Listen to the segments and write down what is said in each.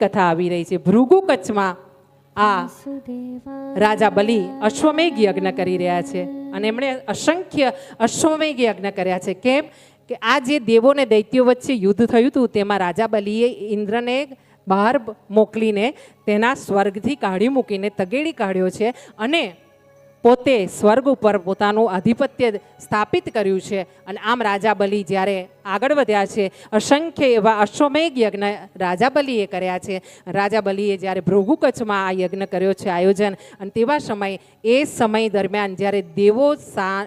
કથા આવી રહી છે. ભૃગુ કચ્છમાં આ રાજા બલિ અશ્વમેઘ યજ્ઞ કરી રહ્યા છે અને એમણે અસંખ્ય અશ્વમેઘ યજ્ઞ કર્યા છે. કેમ? કે આ જે દેવો ને દૈત્યો વચ્ચે યુદ્ધ થયું હતું તેમાં રાજા બલિએ ઇન્દ્રને બહાર મોકલીને તેના સ્વર્ગથી કાઢી મૂકીને તગેડી કાઢ્યો છે અને પોતે સ્વર્ગ ઉપર પોતાનું આધિપત્ય સ્થાપિત કર્યું છે. અને આમ રાજા બલિ જ્યારે આગળ વધ્યા છે, અસંખ્ય એવા અશ્વમેઘ યજ્ઞ રાજા બલિએ કર્યા છે. રાજા બલિએ જ્યારે ભૃગુ કચ્છમાં આ યજ્ઞ કર્યો છે, આયોજન. અને તેવા સમયે, એ સમય દરમિયાન જ્યારે દેવો સા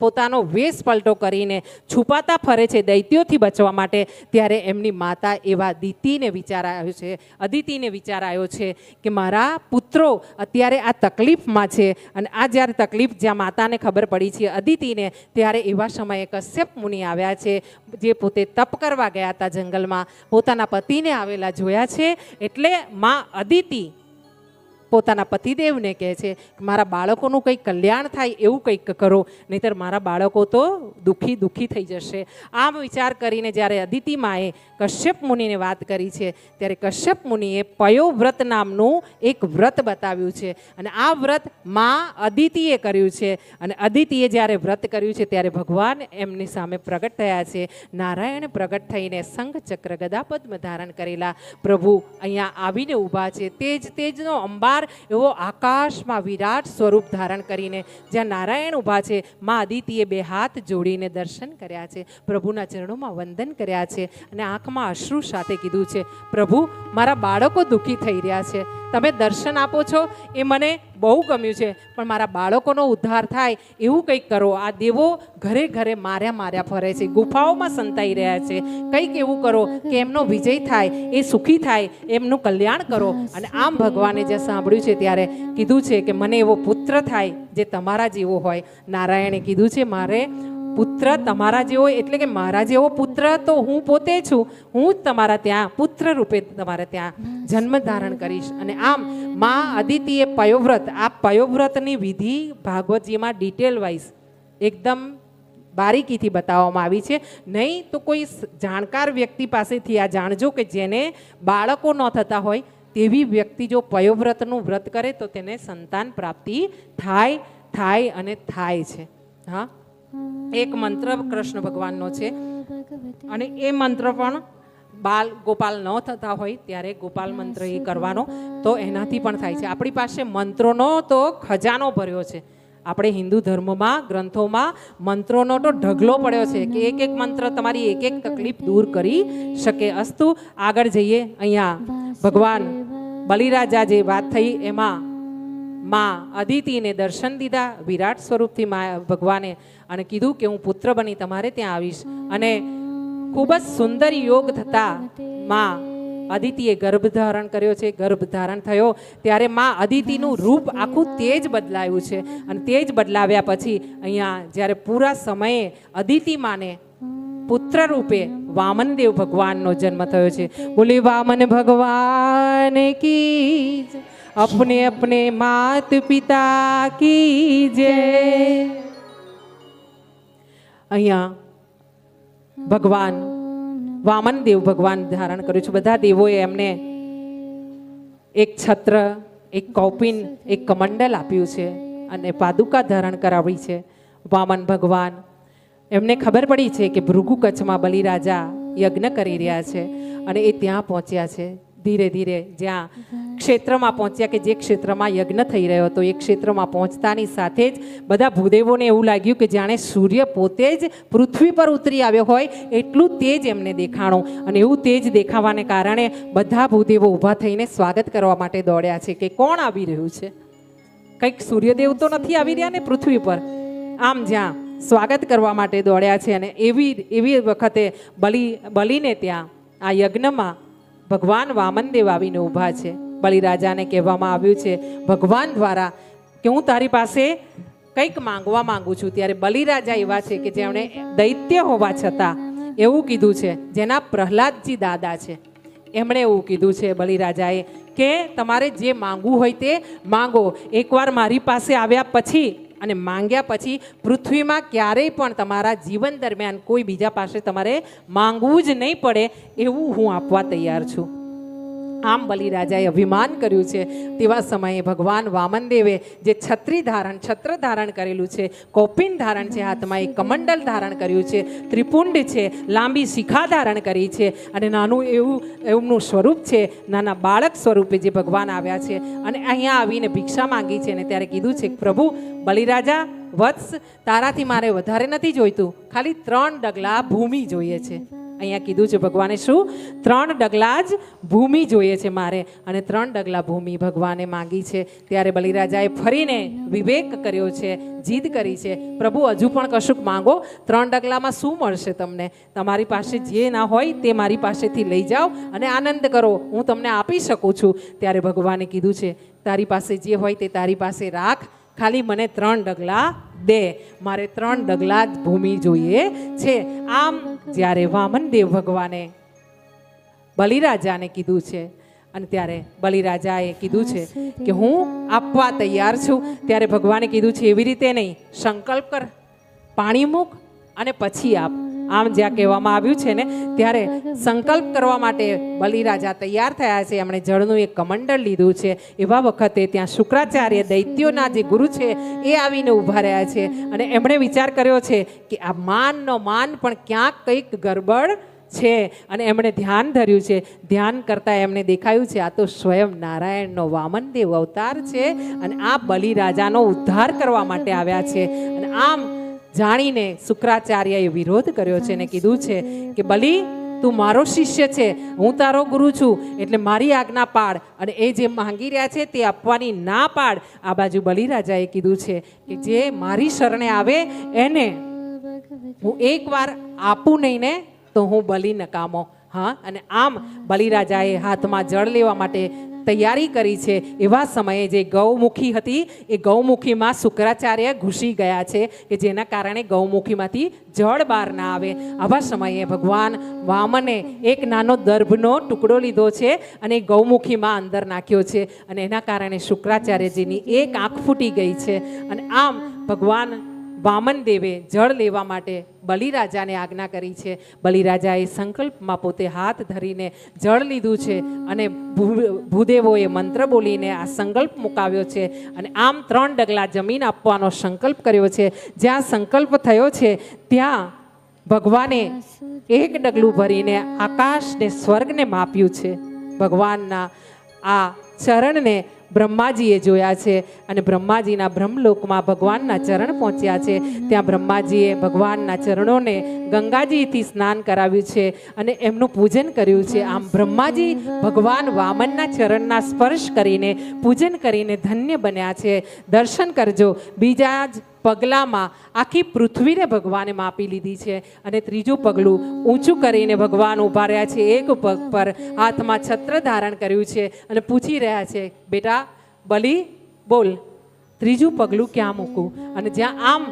પોતાનો વેશ પલટો કરીને છુપાતા ફરે છે દૈત્યોથી બચવા માટે, ત્યારે એમની માતા એવા દિતિને વિચાર આવ્યો છે, અદિતિને વિચાર આવ્યો છે કે મારા પુત્રો અત્યારે આ તકલીફમાં છે અને આ જ્યારે તકલીફ જ્યાં માતાને ખબર પડી છે અદિતિને, ત્યારે એવા સમયે કશ્યપ મુનિ આવ્યા છે, જે પોતે તપ કરવા ગયા હતા જંગલમાં. પોતાના પતિને આવેલા જોયા છે એટલે માં અદિતિ પોતાના પતિદેવને કહે છે મારા બાળકોનું કંઈક કલ્યાણ થાય એવું કંઈક કરો, નહીતર મારા બાળકો તો દુઃખી દુઃખી થઈ જશે. આમ વિચાર કરીને જ્યારે અદિતિ માએ કશ્યપ મુનિને વાત કરી છે, ત્યારે કશ્યપ મુનિએ પયોવ્રત નામનું એક વ્રત બતાવ્યું છે. અને આ વ્રતમાં અદિતિએ કર્યું છે. અને અદિતિએ જ્યારે વ્રત કર્યું છે, ત્યારે ભગવાન એમની સામે પ્રગટ થયા છે. નારાયણ પ્રગટ થઈને સંઘ ચક્ર ગદા પદ્મ ધારણ કરેલા. પ્રભુ અહીંયા આવીને ઊભા છે. તેજ તેજનો અંબાર એવો આકાશમાં વિરાટ સ્વરૂપ ધારણ કરીને જ્યાં નારાયણ ઊભા છે, મા અદિતિએ બે હાથ જોડીને દર્શન કર્યા છે, પ્રભુના ચરણોમાં વંદન કર્યા છે અને આંખમાં અશ્રુ સાથે કીધું છે, પ્રભુ, મારા બાળકો દુઃખી થઈ રહ્યા છે. તમે દર્શન આપો છો? એ મને બહુ ગમ્યું છે, પણ મારા બાળકોનો ઉદ્ધાર થાય એવું કંઈક કરો. આ દેવો ઘરે ઘરે માર્યા માર્યા ફરે છે, ગુફાઓમાં સંતાઈ રહ્યા છે. કંઈક એવું કરો કે એમનો વિજય થાય, એ સુખી થાય, એમનું કલ્યાણ કરો. અને આમ ભગવાને જે સાંભળ્યું છે ત્યારે કીધું છે કે મને એવો પુત્ર થાય જે તમારા જેવો હોય. નારાયણે કીધું છે, મારે પુત્ર તમારા જેવો, એટલે કે મારા જેવો પુત્ર તો હું પોતે છું. હું જ તમારા ત્યાં, પુત્ર રૂપે તમારે ત્યાં જન્મ ધારણ કરીશ. અને આમ મા અદિતિએ પયોવ્રત, આ પયોવ્રતની વિધિ ભાગવતજીમાં ડિટેલ વાઇઝ એકદમ બારીકીથી બતાવવામાં આવી છે. નહીં તો કોઈ જાણકાર વ્યક્તિ પાસેથી આ જાણજો કે જેને બાળકો ન થતા હોય, તેવી વ્યક્તિ જો પયોવ્રતનું વ્રત કરે તો તેને સંતાન પ્રાપ્તિ થાય થાય અને થાય છે. હા? એક મંત્ર કૃષ્ણ ભગવાનનો છે. અને એ મંત્ર પણ બાલ ગોપાલ ન થતા હોય ત્યારે ગોપાલ મંત્ર એ કરવાનો. તો એનાથી પણ થાય છે. આપણી પાસે મંત્રોનો તો ખજાનો ભર્યો છે. આપણે હિન્દુ ધર્મમાં, ગ્રંથોમાં મંત્રોનો તો ઢગલો પડ્યો છે કે એક એક મંત્ર તમારી એક એક તકલીફ દૂર કરી શકે. અસ્તુ, આગળ જઈએ અહીંયા. ભગવાન બલિરાજા જે વાત થઈ એમાં માં અદિતિને દર્શન દીધા. વિરાટ સ્વરૂપથી મા ભગવાને અને કીધું કે હું પુત્ર બની તમારે ત્યાં આવીશ. અને ખૂબ જ સુંદર યોગ થતા માં અદિતિએ ગર્ભ ધારણ કર્યો છે. ગર્ભ ધારણ થયો ત્યારે માં અદિતિનું રૂપ આખું તે જ બદલાયું છે. અને તે જ બદલાવ્યા પછી અહીંયા જ્યારે પૂરા સમયે અદિતિ માને પુત્ર રૂપે વામનદેવ ભગવાનનો જન્મ થયો છે. બોલી, વામન ભગવાન કી અપને અપને માત પિતા કી જય અહીંયા ભગવાન વામન દેવ ભગવાન ધારણ કર્યું છે. બધા દેવોએ એમને એક છત્ર, એક કૌપિન, એક કમંડલ આપ્યું છે અને પાદુકા ધારણ કરાવી છે વામન ભગવાન. એમને ખબર પડી છે કે ભૃગુ કચ્છમાં બલિરાજા યજ્ઞ કરી રહ્યા છે અને એ ત્યાં પહોંચ્યા છે. ધીરે ધીરે જ્યાં ક્ષેત્રમાં પહોંચ્યા કે જે ક્ષેત્રમાં યજ્ઞ થઈ રહ્યો હતો, એ ક્ષેત્રમાં પહોંચતાની સાથે જ બધા ભૂદેવોને એવું લાગ્યું કે જાણે સૂર્ય પોતે જ પૃથ્વી પર ઉતરી આવ્યો હોય, એટલું તેજ એમને દેખાણું. અને એવું તેજ દેખાવાને કારણે બધા ભૂદેવો ઊભા થઈને સ્વાગત કરવા માટે દોડ્યા છે કે કોણ આવી રહ્યું છે? કંઈક સૂર્યદેવ તો નથી આવી રહ્યા ને પૃથ્વી પર. આમ જ્યાં સ્વાગત કરવા માટે દોડ્યા છે અને એવી એવી વખતે બલિ, બલિને ત્યાં આ યજ્ઞમાં ભગવાન વામનદેવ આવીને ઊભા છે. બલિરાજાને કહેવામાં આવ્યું છે, ભગવાન દ્વારા કે હું તારી પાસે કંઈક માંગવા માંગુ છું. ત્યારે બલિરાજા એવા છે કે જેમણે દૈત્ય હોવા છતાં એવું કીધું છે, જેના પ્રહલાદજી દાદા છે. એમણે એવું કીધું છે બલિરાજાએ કે, તમારે જે માંગવું હોય તે માંગો. એકવાર મારી પાસે આવ્યા પછી અને માંગ્યા પછી પૃથ્વીમાં ક્યારેય પણ તમારા જીવન દરમિયાન કોઈ બીજા પાસે તમારે માંગવું જ નહીં પડે એવું હું આપવા તૈયાર છું. આમ બલિરાજાએ અભિમાન કર્યું છે. તેવા સમયે ભગવાન વામનદેવે જે છત્રી ધારણ, છત્ર ધારણ કરેલું છે, કોપિન ધારણ છે, હાથમાં એક કમંડલ ધારણ કર્યું છે, ત્રિપુંડ છે, લાંબી શિખા ધારણ કરી છે અને નાનું એવું, એમનું સ્વરૂપ છે, નાના બાળક સ્વરૂપે જે ભગવાન આવ્યા છે. અને અહીંયા આવીને ભિક્ષા માંગી છે અને ત્યારે કીધું છે પ્રભુ, બલિરાજા, વત્સ, તારાથી મારે વધારે નથી જોઈતું. ખાલી ત્રણ ડગલા ભૂમિ જોઈએ છે. અહીંયા કીધું છે ભગવાને શું? ત્રણ ડગલા જ ભૂમિ જોઈએ છે મારે. અને ત્રણ ડગલા ભૂમિ ભગવાને માંગી છે. ત્યારે બલિરાજાએ ફરીને વિવેક કર્યો છે, જીદ કરી છે. પ્રભુ, હજુ પણ કશુંક માંગો? ત્રણ ડગલામાં શું મળશે તમને? તમારી પાસે જે ના હોય તે મારી પાસેથી લઈ જાઓ અને આનંદ કરો. હું તમને આપી શકું છું. ત્યારે ભગવાને કીધું છે, તારી પાસે જે હોય તે તારી પાસે રાખ. ખાલી મને ત્રણ ડગલા દે. મારે ત્રણ ડગલા જ ભૂમિ જોઈએ છે. આમ જ્યારે વામન દેવ ભગવાને બલિરાજાને કીધું છે, અને ત્યારે બલિરાજાએ કીધું છે કે હું આપવા તૈયાર છું. ત્યારે ભગવાને કીધું છે, એવી રીતે નહીં, સંકલ્પ કર, પાણી મૂક અને પછી આપ. આમ જ્યાં કહેવામાં આવ્યું છે ને, ત્યારે સંકલ્પ કરવા માટે બલિરાજા તૈયાર થયા છે. એમણે જળનું એક કમંડળ લીધું છે. એવા વખતે ત્યાં શુક્રાચાર્ય દૈત્યોના જે ગુરુ છે, એ આવીને ઊભા રહ્યા છે. અને એમણે વિચાર કર્યો છે કે આ માનનો માન પણ ક્યાંક કંઈક ગરબડ છે. અને એમણે ધ્યાન ધર્યું છે. ધ્યાન કરતાં એમને દેખાયું છે, આ તો સ્વયં નારાયણનો વામનદેવ અવતાર છે અને આ બલિરાજાનો ઉદ્ધાર કરવા માટે આવ્યા છે. અને આમ જાણીને શુક્રાચાર્યએ વિરોધ કર્યો છે અને કીધું છે કે બલિ, તું મારો શિષ્ય છે, હું તારો ગુરુ છું, એટલે મારી આજ્ઞા પાડ અને એ જે માંગી રહ્યા છે તે આપવાની ના પાડ આ બાજુ બલિરાજાએ કીધું છે કે જે મારી શરણે આવે, એને હું એકવાર આપું નહીં ને તો હું બલિ નકામો. હા, અને આમ બલિરાજાએ હાથમાં જળ લેવા માટે તૈયારી કરી છે. એવા સમયે જે ગૌમુખી હતી, એ ગૌમુખીમાં શુક્રાચાર્ય ઘૂસી ગયા છે કે જેના કારણે ગૌમુખીમાંથી જળ બહાર ના આવે. આવા સમયે ભગવાન વામને એક નાનો દર્ભનો ટુકડો લીધો છે અને ગૌમુખીમાં અંદર નાખ્યો છે અને એના કારણે શુક્રાચાર્યજીની એક આંખ ફૂટી ગઈ છે. અને આમ ભગવાન વામન દેવે જળ લેવા માટે બલિરાજાને આજ્ઞા કરી છે. બલિરાજાએ સંકલ્પમાં પોતે હાથ ધરીને જળ લીધું છે અને ભૂદેવોએ મંત્ર બોલીને આ સંકલ્પ મુકાવ્યો છે અને આમ ત્રણ ડગલા જમીન આપવાનો સંકલ્પ કર્યો છે. જ્યાં સંકલ્પ થયો છે, ત્યાં ભગવાને એક ડગલું ભરીને આકાશને સ્વર્ગને માપ્યું છે. ભગવાનના આ ચરણને બ્રહ્માજીએ જોયા છે અને બ્રહ્માજીના બ્રહ્મલોકમાં ભગવાનના ચરણ પહોંચ્યા છે. ત્યાં બ્રહ્માજીએ ભગવાનના ચરણોને ગંગાજીથી સ્નાન કરાવ્યું છે અને એમનું પૂજન કર્યું છે. આમ બ્રહ્માજી ભગવાન વામનના ચરણના સ્પર્શ કરીને પૂજન કરીને ધન્ય બન્યા છે. દર્શન કરજો. બીજા જ પગલામાં આખી પૃથ્વીને ભગવાને માપી લીધી છે અને ત્રીજું પગલું ઊંચું કરીને ભગવાન ઊભા રહ્યા છે એક પગ પર હાથમાં છત્ર ધારણ કર્યું છે અને પૂછી રહ્યા છે, બેટા, બલી, બોલ, ત્રીજું પગલું ક્યાં મૂકું? અને જ્યાં આમ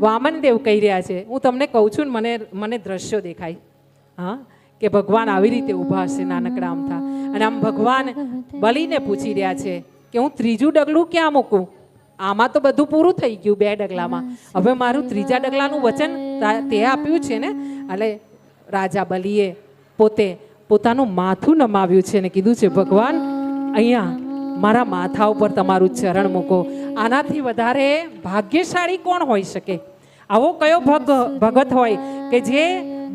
વામનદેવ કહી રહ્યા છે, હું તમને કહું છું ને મને મને દ્રશ્યો દેખાય. હા, કે ભગવાન આવી રીતે ઊભા હશે નાનકડા આમથા અને આમ ભગવાન બલીને પૂછી રહ્યા છે કે હું ત્રીજું ડગલું ક્યાં મૂકું? આમાં તો બધું પૂરું થઈ ગયું બે ડગલામાં. હવે મારું ત્રીજા ડગલાનું વચન તે આપ્યું છે ને એટલે રાજા બલીએ પોતે પોતાનું માથું નમાવ્યું છે ને કીધું છે ભગવાન અહીંયા મારા માથા ઉપર તમારું ચરણ મૂકો. આનાથી વધારે ભાગ્યશાળી કોણ હોઈ શકે? આવો કયો ભગ ભગત હોય કે જે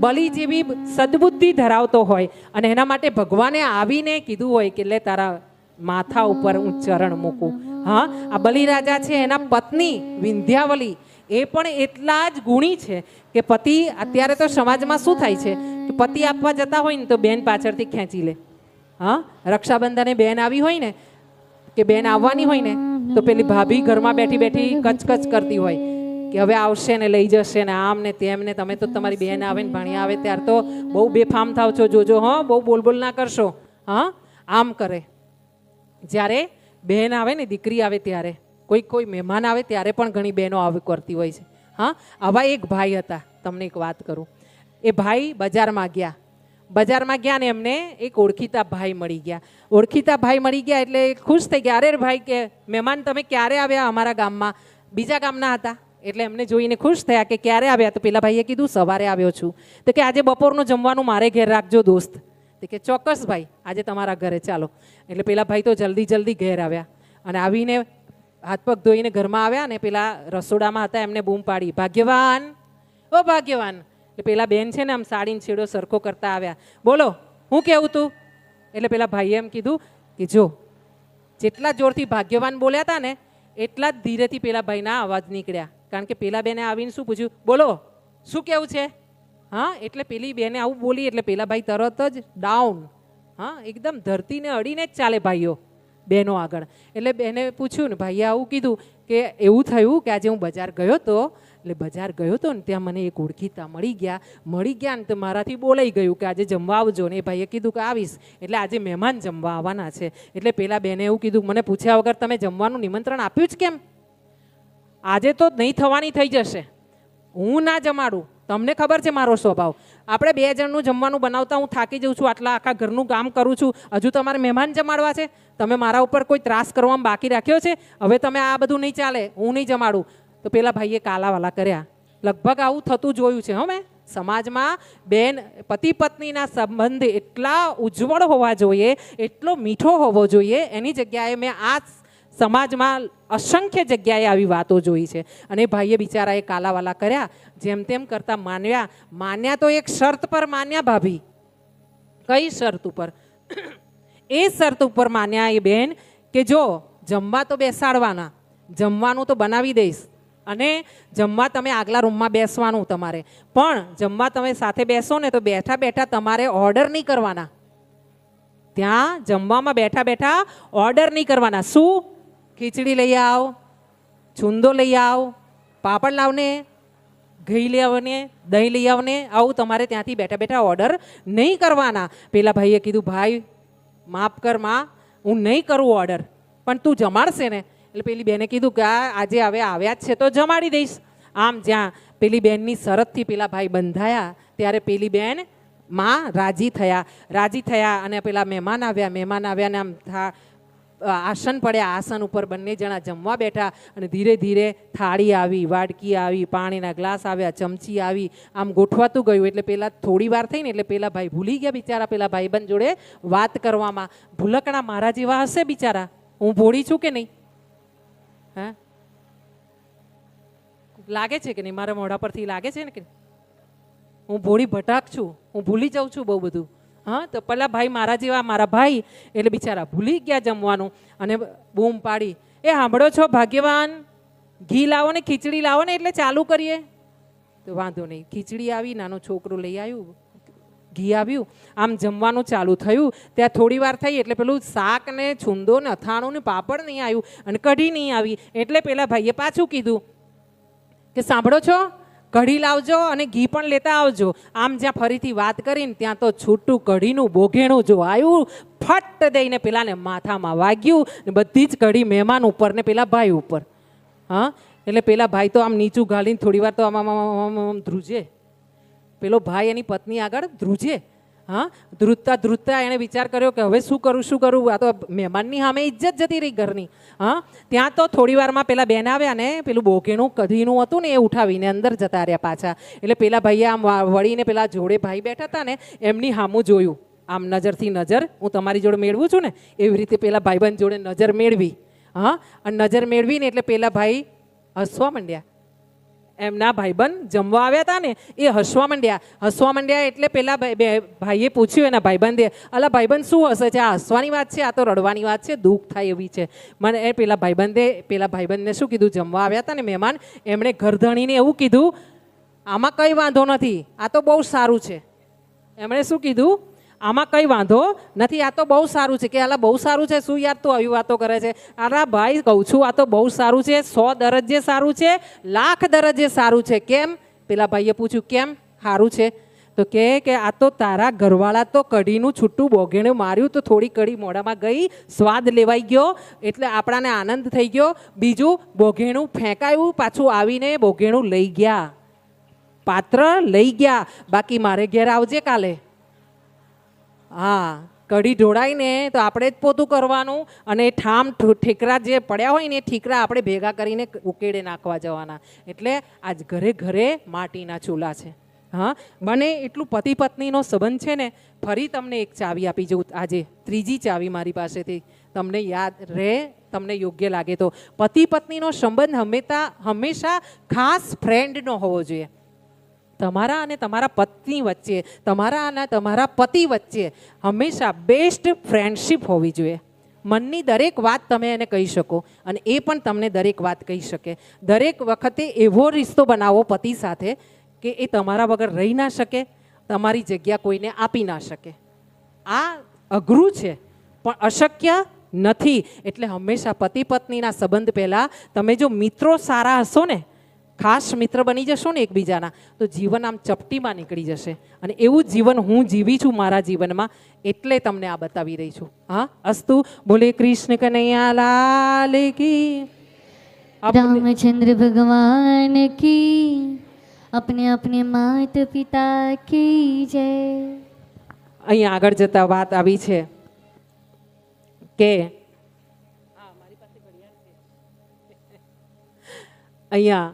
બલિ જેવી સદબુદ્ધિ ધરાવતો હોય અને એના માટે ભગવાને આવીને કીધું હોય કે લે તારા માથા ઉપર હું ચરણ મૂકું. હા, આ બલિરાજા છે, એના પત્ની વિંધ્યાવલી. એ પણ એટલા જ ગુણી છે કે પતિ અત્યારે તો સમાજમાં શું થાય છે? કે પતિ આપવા જતા હોય ને તો બેન પાછળથી ખેંચી લે. હા, રક્ષાબંધને બેન આવી હોય ને, કે બેન આવવાની હોય ને, તો પેલી ભાભી ઘરમાં બેઠી બેઠી કચકચ કરતી હોય કે હવે આવશે ને, લઈ જશે ને, આમ ને તેમ ને, તમે તો તમારી બેન આવે ને, ભણી આવે ત્યારે તો બહુ બેફામ થાવ છો, જોજો, હા, બહુ બોલ બોલ ના કરશો. હા, આમ કરે. જ્યારે બહેન આવે ને, દીકરી આવે ત્યારે, કોઈ કોઈ મહેમાન આવે ત્યારે પણ ઘણી બહેનો આવી કરતી હોય છે. હા, આવા એક ભાઈ હતા, તમને એક વાત કરું. એ ભાઈ બજારમાં ગયા. બજારમાં ગયા ને એમને એક ઓળખીતા ભાઈ મળી ગયા. ઓળખીતા ભાઈ મળી ગયા એટલે ખુશ થઈ ગયા. અરે ભાઈ, કે મહેમાન તમે ક્યારે આવ્યા અમારા ગામમાં? બીજા ગામના હતા. એટલે એમને જોઈને ખુશ થયા કે ક્યારે આવ્યા? તો પેલા ભાઈએ કીધું, સવારે આવ્યો છું. તો કે, આજે બપોરનું જમવાનું મારે ઘેર રાખજો, દોસ્ત. કે ચોક્કસ ભાઈ, આજે તમારા ઘરે ચાલો. એટલે પેલા ભાઈ તો જલ્દી જલ્દી ઘેર આવ્યા. અને આવીને હાથ પગ ધોઈને ઘરમાં આવ્યા ને પેલા રસોડામાં હતા, એમને બૂમ પાડી. ભાગ્યવાન! ઓ ભાગ્યવાન! એટલે પેલા બેન છે ને આમ સાડીને છેડો સરખો કરતા આવ્યા. બોલો, હું કેવું તું? એટલે પેલા ભાઈએ એમ કીધું કે, જો, જેટલા જોરથી ભાગ્યવાન બોલ્યા હતા ને, એટલા જ ધીરેથી પેલા ભાઈના અવાજ નીકળ્યા. કારણ કે પેલા બેને આવીને શું પૂછ્યું? બોલો, શું કેવું છે? હા, એટલે પેલી બેને આવું બોલી, એટલે પેલા ભાઈ તરત જ ડાઉન હા, એકદમ ધરતીને અડીને જ ચાલે ભાઈઓ, બહેનો આગળ. એટલે બેને પૂછ્યું ને, ભાઈએ આવું કીધું કે એવું થયું કે આજે હું બજાર ગયો તો? એટલે બજાર ગયો તો ને, ત્યાં મને એક ઓળખીતા મળી ગયા. મળી ગયા ને તો મારાથી બોલાઈ ગયું કે આજે જમવા આવજો ને. એ ભાઈએ કીધું કે આવીશ. એટલે આજે મહેમાન જમવા આવવાના છે. એટલે પેલા બેને એવું કીધું, મને પૂછ્યા વગર તમે જમવાનું નિમંત્રણ આપ્યું જ કેમ? આજે તો નહીં, થવાની થઈ જશે. હું ના જમાડું. તમને ખબર છે મારો સ્વભાવ. આપણે બે જણનું જમવાનું બનાવતા હું થાકી જઉં છું, આટલા આખા ઘરનું કામ કરું છું. હજુ તમારે મહેમાન જમાડવા છે. તમે મારા ઉપર કોઈ ત્રાસ કરવામાં બાકી રાખ્યો છે? હવે તમે આ બધું નહીં ચાલે, હું નહીં જમાડું. તો પેલા ભાઈએ કાલાવાલા કર્યા. લગભગ આવું થતું જોયું છે, હો સમાજમાં બેન પતિ પત્નીના સંબંધ એટલા ઉજ્જવળ હોવા જોઈએ, એટલો મીઠો હોવો જોઈએ. એની જગ્યાએ મેં આ સમાજમાં અસંખ્ય જગ્યાએ આવી વાતો જોઈ છે. અને ભાઈએ બિચારાએ કાલાવાલા કર્યા, જેમ તેમ કરતા માન્યા. માન્યા તો એક શરત પર માન્યા, ભાભી. કઈ શરત ઉપર? એ શરત ઉપર માન્યા એ બેન કે જો, જમવા તો બેસાડવાના. જમવાનું તો બનાવી દઈશ. અને જમવા તમે આગલા રૂમમાં બેસવાનું તમારે. પણ જમવા તમે સાથે બેસો ને તો બેઠા બેઠા તમારે ઓર્ડર નહીં કરવાના. ત્યાં જમવામાં બેઠા બેઠા ઓર્ડર નહીં કરવાના. શું? ખીચડી લઈ આવ, છુંદો લઈ આવ, પાપડ લાવને, ઘી લઈ આવને, દહીં લઈ આવને, આવું તમારે ત્યાંથી બેઠા બેઠા ઓર્ડર નહીં કરવાના. પેલા ભાઈએ કીધું, ભાઈ, માફ કરમાં, હું નહીં કરું ઓર્ડર પણ તું જમાડશે ને. એટલે પેલી બેને કીધું કે આજે હવે આવ્યા જ છે તો જમાડી દઈશ. આમ જ્યાં પેલી બેનની શરતથી પેલા ભાઈ બંધાયા, ત્યારે પેલી બેનમાં રાજી થયા. રાજી થયા અને પેલા મહેમાન આવ્યા મહેમાન આવ્યા ને આમ થા આસન પડ્યા, આસન ઉપર બંને જણા જમવા બેઠા અને ધીરે ધીરે થાળી આવી, વાડકી આવી, પાણીના ગ્લાસ આવ્યા, ચમચી આવી, આમ ગોઠવાતું ગયું. એટલે પહેલાં થોડી વાર થઈને, એટલે પેલા ભાઈ ભૂલી ગયા બિચારા, પેલા ભાઈબંધ જોડે વાત કરવામાં. ભૂલકણા મારા જેવા હશે બિચારા? હું ભોળી છું કે નહીં? હા? લાગે છે કે નહીં? મારા મોઢા પરથી લાગે છે ને કે હું ભોળી ભટાક છું. હું ભૂલી જાઉં છું બહુ બધું. હા, તો પેલા ભાઈ મારા જેવા મારા ભાઈ એટલે બિચારા ભૂલી ગયા જમવાનું. અને બૂમ પાડી. એ સાંભળો છો, ભાગ્યવાન? ઘી લાવો ને, ખીચડી લાવો ને, એટલે ચાલુ કરીએ. તો વાંધો નહીં. ખીચડી આવી, નાનો છોકરો લઈ આવ્યું. ઘી આવ્યું. આમ જમવાનું ચાલુ થયું. ત્યાં થોડી વાર થઈ એટલે પેલું શાક ને, છુંદો ને, અથાણું ને, પાપડ નહીં આવ્યું. અને કઢી નહીં આવી. એટલે પેલા ભાઈએ પાછું કીધું. કે સાંભળો છો? કઢી લાવજો અને ઘી પણ લેતા આવજો. આમ જ્યાં ફરીથી વાત કરીને ત્યાં તો છૂટું કઢીનું બોઘેણું જો આવ્યું, ફટ દઈને પેલાને માથામાં વાગ્યું ને બધી જ કઢી મહેમાન ઉપર ને પેલા ભાઈ ઉપર. હા? એટલે પેલા ભાઈ તો આમ નીચું ઘાલીને થોડી વાર તો આમ ધ્રુજે. પેલો ભાઈ એની પત્ની આગળ ધ્રુજે. હા? ધ્રુતતા ધ્રુતતા એણે વિચાર કર્યો કે હવે શું કરું શું કરું? આ તો મહેમાનની સામે ઇજ્જત જતી રહી ઘરની. હા? ત્યાં તો થોડી વારમાં પેલા બેન આવ્યા ને, પેલું બોકેનું કઢીનું હતું ને એ ઉઠાવીને અંદર જતા રહ્યા પાછા. એટલે પેલા ભાઈએ આમ વળીને પેલા જોડે ભાઈ બેઠા હતા ને, એમની સામું જોયું. આમ નજરથી નજર, હું તમારી જોડે મેળવું છું ને, એવી રીતે પેલા ભાઈબંધ જોડે નજર મેળવી. હા? અને નજર મેળવીને એટલે પેલા ભાઈ હસવા માંડ્યા. એમના ભાઈબંધ જમવા આવ્યા હતા ને, એ હસવા માંડ્યા. હસવા માંડ્યા એટલે પેલા ભાઈએ પૂછ્યું એના ભાઈબંધે, અલા ભાઈબંધ શું હશે છે? આ હસવાની વાત છે? આ તો રડવાની વાત છે? દુઃખ થાય એવી છે. મને એ પેલા ભાઈબંધે, પેલા ભાઈબંધને શું કીધું? જમવા આવ્યા હતા ને મહેમાન, એમણે ઘરધણીને એવું કીધું, આમાં કંઈ વાંધો નથી, આ તો બહુ સારું છે. એમણે શું કીધું? આમાં કંઈ વાંધો નથી. આ તો બહુ સારું છે કે આલા બહુ સારું છે. શું યાર તું આવી વાતો કરે છે? આરા ભાઈ કહું છું, આ તો બહુ સારું છે. સો દરજ્જે સારું છે. લાખ દરજ્જે સારું છે. કેમ? પેલા ભાઈએ પૂછ્યું, કેમ? સારું છે. તો કે કે આ તો તારા ઘરવાળા તો કઢીનું છૂટું બોઘેણું માર્યું તો થોડી કઢી મોઢામાં ગઈ, સ્વાદ લેવાઈ ગયો, એટલે આપણાને આનંદ થઈ ગયો. બીજું બોઘેણું ફેંકાયું, પાછું આવીને બોઘેણું લઈ ગયા. પાત્ર લઈ ગયા. બાકી મારે ઘેર આવજે કાલે. હા, કઢી ઢોળાઈને તો આપણે જ પોતું કરવાનું અને ઠામ ઠીકરા જે પડ્યા હોય ને એ ઠીકરા આપણે ભેગા કરીને ઉકેડે નાખવા જવાના. એટલે આજ ઘરે ઘરે માટીના ચૂલા છે. હા બને એટલું પતિ પત્નીનો સંબંધ છે ને, ફરી તમને એક ચાવી આપી જવું આજે ત્રીજી ચાવી મારી પાસેથી. તમને યાદ રહે, તમને યોગ્ય લાગે તો. પતિ પત્નીનો સંબંધ હંમેશા હંમેશા ખાસ ફ્રેન્ડનો હોવો જોઈએ. તમારા અને તમારા પત્ની વચ્ચે, તમારા અને તમારા પતિ વચ્ચે હંમેશા બેસ્ટ ફ્રેન્ડશીપ હોવી જોઈએ. મનની દરેક વાત તમે એને કહી શકો અને એ પણ તમને દરેક વાત કહી શકે. દરેક વખતે એવો રિશ્તો બનાવો પતિ સાથે કે એ તમારા વગર રહી ના શકે, તમારી જગ્યા કોઈને આપી ના શકે. આ અઘરું છે, પણ અશક્ય નથી. એટલે હંમેશા પતિ પત્નીના સંબંધ પહેલાં તમે જો મિત્રો સારા હશો ને ખાસ મિત્ર બની જશો ને એકબીજાના તો જીવન આમ ચપટીમાં નીકળી જશે. અને એવું જીવન હું જીવી છું મારા જીવનમાં એટલે તમને આ બતાવી રહી છું. હા અસ્તુ બોલે કૃષ્ણ કનૈયા લાલ કી. રામચંદ્ર ભગવાન કી અપને અપને માત પિતા કી જય. અહીંયા આગળ જતા વાત આવી છે કે અહીંયા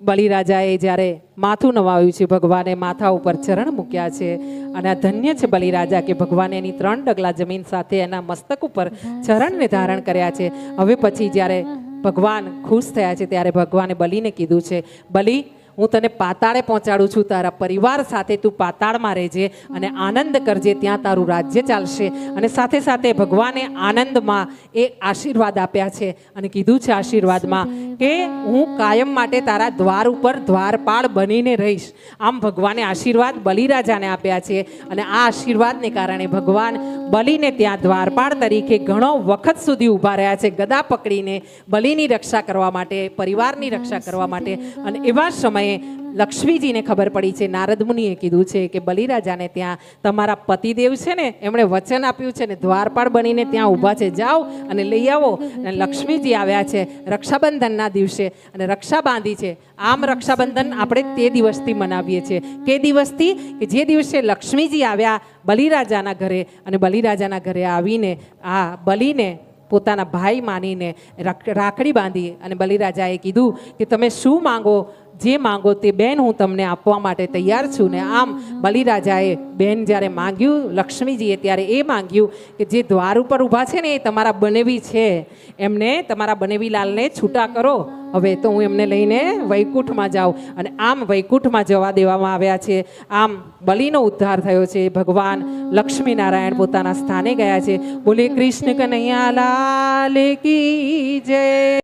બલિરાજાએ જ્યારે માથું નવાવ્યું છે, ભગવાને માથા ઉપર ચરણ મૂક્યા છે અને આ ધન્ય છે બલિરાજા કે ભગવાને એની ત્રણ ડગલા જમીન સાથે એના મસ્તક ઉપર ચરણને ધારણ કર્યા છે. હવે પછી જ્યારે ભગવાન ખુશ થયા છે, ત્યારે ભગવાને બલિને કીધું છે, બલિ હું તને પાતાળે પહોંચાડું છું, તારા પરિવાર સાથે તું પાતાળમાં રહેજે અને આનંદ કરજે, ત્યાં તારું રાજ્ય ચાલશે. અને સાથે સાથે ભગવાને આનંદમાં એ આશીર્વાદ આપ્યા છે અને કીધું છે આશીર્વાદમાં કે હું કાયમ માટે તારા દ્વાર ઉપર દ્વારપાળ બનીને રહીશ. આમ ભગવાને આશીર્વાદ બલિરાજાને આપ્યા છે અને આ આશીર્વાદને કારણે ભગવાન બલિને ત્યાં દ્વારપાળ તરીકે ઘણો વખત સુધી ઊભા રહ્યા છે, ગદા પકડીને બલિની રક્ષા કરવા માટે, પરિવારની રક્ષા કરવા માટે અને એવા સમયે લક્ષ્મીજીને ખબર પડી છે, નારદ મુનિએ કીધું છે કે બલિરાજાને ત્યાં તમારા પતિદેવ છે ને, એમણે વચન આપ્યું છે ને, દ્વારપાળ બનીને ત્યાં ઊભા છે. જાઓ અને લઈ આવો. અને લક્ષ્મીજી આવ્યા છે રક્ષાબંધનના દિવસે અને રક્ષા બાંધી છે. આમ રક્ષાબંધન આપણે તે દિવસથી મનાવીએ છીએ. કે દિવસથી? કે જે દિવસે લક્ષ્મીજી આવ્યા બલિરાજાના ઘરે અને બલિરાજાના ઘરે આવીને આ બલિને પોતાના ભાઈ માનીને રાખ- રાખડી બાંધી અને બલિરાજાએ કીધું કે તમે શું માંગો? જે માંગો તે બેન હું તમને આપવા માટે તૈયાર છું ને આમ બલિરાજાએ બેન જ્યારે માંગ્યું, લક્ષ્મીજીએ ત્યારે એ માંગ્યું કે જે દ્વાર ઉપર ઊભા છે ને એ તમારા બનેવી છે, એમને તમારા બનેવી લાલને છૂટા કરો. હવે તો હું એમને લઈને વૈકુંઠમાં જાઉં અને આમ વૈકુંઠમાં જવા દેવામાં આવ્યા છે. આમ બલિનો ઉદ્ધાર થયો છે. ભગવાન લક્ષ્મીનારાયણ પોતાના સ્થાને ગયા છે. બોલે, કૃષ્ણ કનૈયા લાલ કી જય.